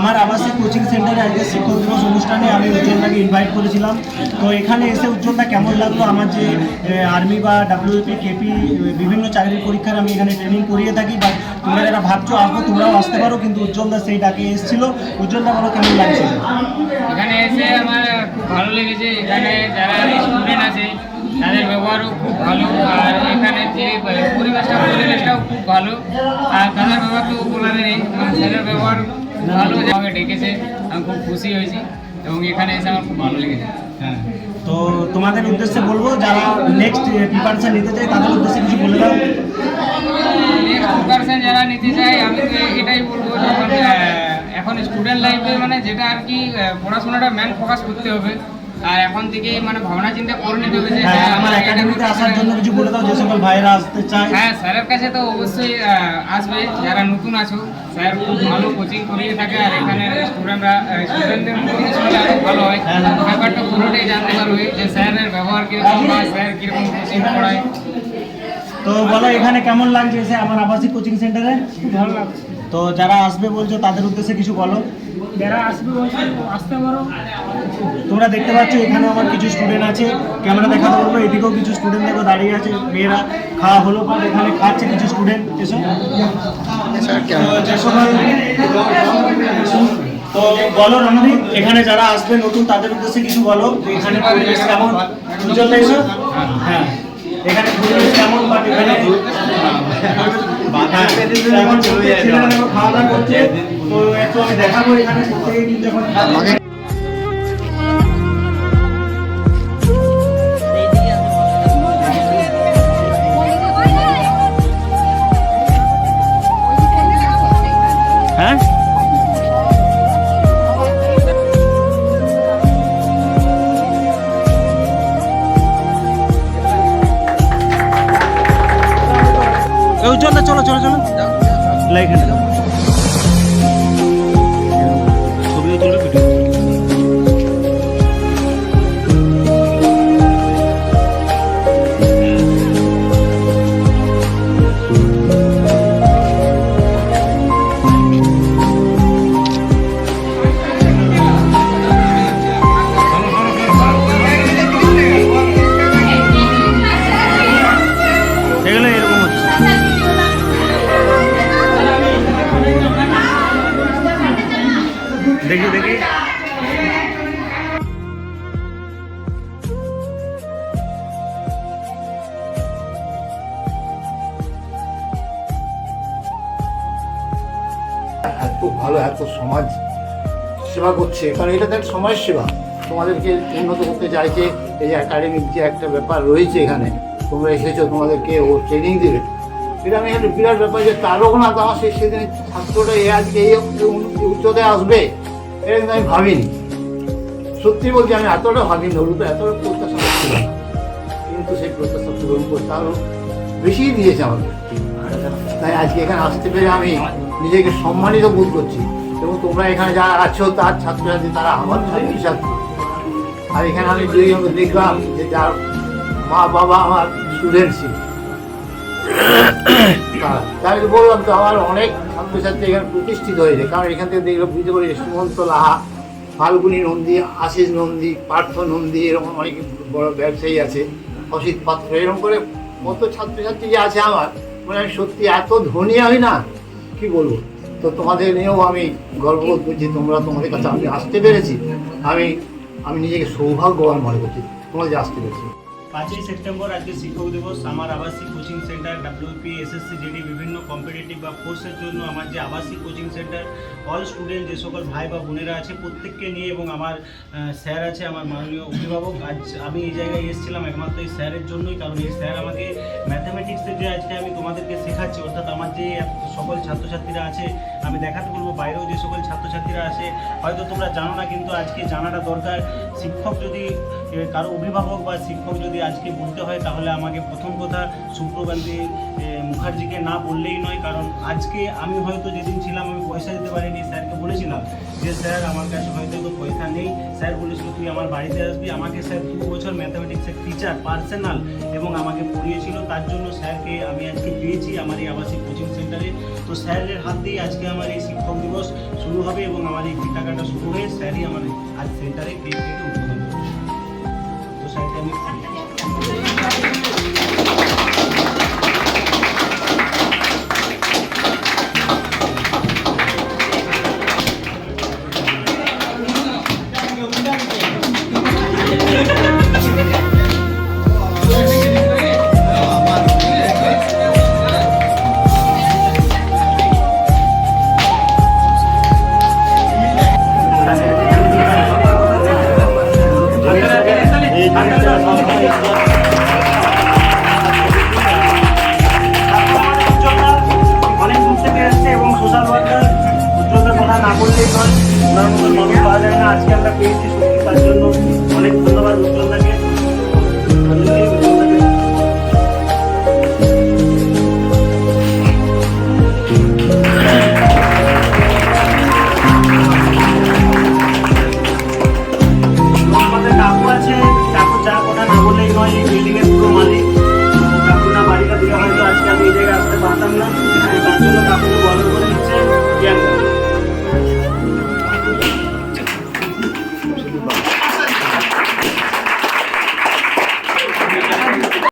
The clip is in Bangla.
আমার আবাসিক কোচিং সেন্টারে আজকে শিক্ষক দিবস অনুষ্ঠানে আমি উজ্জ্বলদাকে ইনভাইট করেছিলাম। তো এখানে এসে উজ্জ্বলদা কেমন লাগল? আমার যে আর্মি বা ডাব্লিউপি কেপি বিভিন্ন চাকরির পরীক্ষার আমি এখানে ট্রেনিং করিয়ে থাকি বা তোমরা যারা ভাবছ, আসব, তোমরাও আসতে পারো, কিন্তু উজ্জ্বলদা সেই ডাকে এসেছিল। উজ্জ্বলদা, বলো কেমন লাগছে? এখানে এসে আমার খুব ভালো লেগেছে। এখানে যারা স্টুডেন্ট আছে, তাদের ব্যবহারও খুব ভালো। আর এখানে যে পরিবেশটা, পরিবেশটাও খুব ভালো। আর তাদের ব্যবহার তো বলার নেই। ছেলের ব্যবহার ভালো যে আমাকে ডেকেছে আমি খুব খুশি হয়েছি এবং এখানে এসে আমার খুব ভালো লেগেছে। হ্যাঁ তো তোমাদের উদ্দেশ্যে বলব যারা নেক্সট প্রিপারেশন নিতে চায় তাদের উদ্দেশ্যে কিছু বলে দাও। প্রিপারেশন যারা নিতে চায় আমি তো এটাই বলব যখন এখন স্টুডেন্ট লাইফে মানে যেটা আর কি পড়াশোনাটা মেন ফোকাস করতে হবে। আর এখন থেকে মানে ভাবনা চিন্তা করে নিতে হবে যে হ্যাঁ হ্যাঁ, আমার একাডেমিতে আসার জন্য কিছু বলে দাও যে সকল ভাইরা আসতে চায়। হ্যাঁ স্যারের কাছে তো অবশ্যই আসবে যারা নতুন আছো। স্যার, খুব ভালো কোচিং করিয়ে থাকে আর এখানে স্টুডেন্টরা স্টুডেন্টদের মধ্যে আরও ভালো হ্যাঁ। ব্যাপারটা পুরোটাই জানতে পারবে যে স্যারের ব্যবহার কীরকম হয়, স্যার কীরকম কোচিং পড়ায় তো বলো এখানে কেমন লাগছে এসে আমার আবাসিক কোচিং সেন্টারে ভালো লাগছে। তো যারা আসবে বলছো তাদের উদ্দেশ্যে কিছু বলো। যারা আসবে বলছে আসতে পারো। তোমরা দেখতে পাচ্ছ এখানে আমার কিছু স্টুডেন্ট আছে। ক্যামেরা দেখাতে বলব এদিকেও কিছু স্টুডেন্ট দেখো দাঁড়িয়ে আছে। মেয়েরা খাওয়া হলো পর এখানে খাচ্ছে কিছু স্টুডেন্ট এসো। তো যে সময় তো বলো রণদীপ এখানে যারা আসবে নতুন তাদের উদ্দেশ্যে কিছু বলো। এখানে পরিবেশ কেমন? হ্যাঁ। এখানে কেমন বা এখানে খাওয়া দাওয়া করছে তো একটু আমি দেখাবো এখানে প্রত্যেকে চলো চলো চলো। চলো ভালো এত সমাজ সেবা করছে। কারণ এটা তো সমাজ সেবা। তোমাদেরকে উন্নত করতে চাইছে। এই একাডেমিক যে একটা ব্যাপার রয়েছে এখানে, তোমরা এসেছ, তোমাদেরকে ও ট্রেনিং দেবে। এটা আমি একটা বিরাট ব্যাপার যে তারকনাথ আমার সেদিন ছাত্রটা এ আজকে এই উচ্চতায় আসবে, এটা কিন্তু আমি ভাবিনি। সত্যি বলছি আমি এতটা ভাবিনি ওর তো এতটা প্রত্যাশা করছিলাম না। কিন্তু সেই প্রত্যাশা পূরণ করতে আরও বেশি দিয়েছে আমাকে। তাই আজকে এখানে আসতে পেরে আমি নিজেকে সম্মানিত বোধ করছি। এবং তোমরা এখানে যারা আছো, তার ছাত্রছাত্রী, তারা আমার ছাত্রী ছাত্রী আর এখানে আমি দুইজনকে দেখলাম যে যার মা বাবা আমার স্টুডেন্ট ছিল। তাই বললাম তো, আমার অনেক ছাত্রছাত্রী এখানে প্রতিষ্ঠিত হয়েছে। কারণ এখান থেকে দেখলাম বুঝতে পারি সুমন্ত লাহা, ফাল্গুনী নন্দী, আশিস নন্দী, পার্থ নন্দী, এরকম অনেক বড় ব্যবসায়ী আছে, অসিত পাত্র। এরকম করে কত ছাত্রছাত্রী যে আছে আমার মানে আমি সত্যি এত ধনী আমি না। কি বলব? তো তোমাদের নিয়েও আমি গর্ববোধ করছি, তোমরা তোমাদের কাছে আমি আসতে পেরেছি। আমি আমি নিজেকে সৌভাগ্যবান মনে করছি, তোমরা যে আসতে পেরেছি। পাঁচই সেপ্টেম্বর আজকে শিক্ষক দিবস, আমার আবাসিক coaching centre WP SSC GD বিভিন্ন কম্পিটিটিভ বা কোর্সের জন্য আমার যে আবাসিক কোচিং সেন্টার অল স্টুডেন্ট যে সকল ভাই বা বোনেরা আছে, প্রত্যেককে নিয়ে এবং আমার স্যার আছে, আমার মাননীয় অভিভাবক। আজ আমি এই জায়গায় এসেছিলাম, একমাত্র এই স্যারের জন্যই, কারণ এই স্যার আমাকে যে আজকে আমি তোমাদেরকে শেখাচ্ছি, অর্থাৎ আমার যে সকল ছাত্রছাত্রীরা আছে, আমি দেখাতে বলব, বাইরেও যে সকল ছাত্রছাত্রীরা আছে, হয়তো তোমরা জানো না, কিন্তু আজকে জানাটা দরকার। শিক্ষক যদি কারও অভিভাবক বা শিক্ষক যদি আজকে বলতে হয়, তাহলে আমাকে প্রথম কথা সুপ্রকান্তি মুখার্জিকে না বললেই নয়, কারণ আজকে আমি হয়তো যেদিন ছিলাম, আমি পয়সা দিতে পারিনি, স্যারকে বলেছিলাম যে, স্যার, আমার কাছে হয়তো পয়সা নেই। স্যার বলেছিল, তুই আমার বাড়িতে আসবি, আমাকে স্যার দু বছর ম্যাথামেটিক্সের টিচার পার্সোনাল এবং আমাকে পড়িয়েছিল। তার জন্য স্যারকে আমি আজকে পেয়েছি আমার এই আবাসিক কোচিং সেন্টারে তো স্যারের হাত দিয়ে আজকে আমার এই শিক্ষক দিবস শুরু হবে এবং আমার এই টাকাটা শুরু হয়ে স্যারই আমার আজ সেন্টারে গেট কেটে উদ্বোধন তো স্যারকে আমি অনেক দূর থেকে এসছে এবং সোশ্যাল ওয়ার্কার উজ্জ্বলতার কথা না বললেই নয় ওনার মতো পাওয়া আজকে আমরা পেয়েছি তার জন্য অনেক 啷啷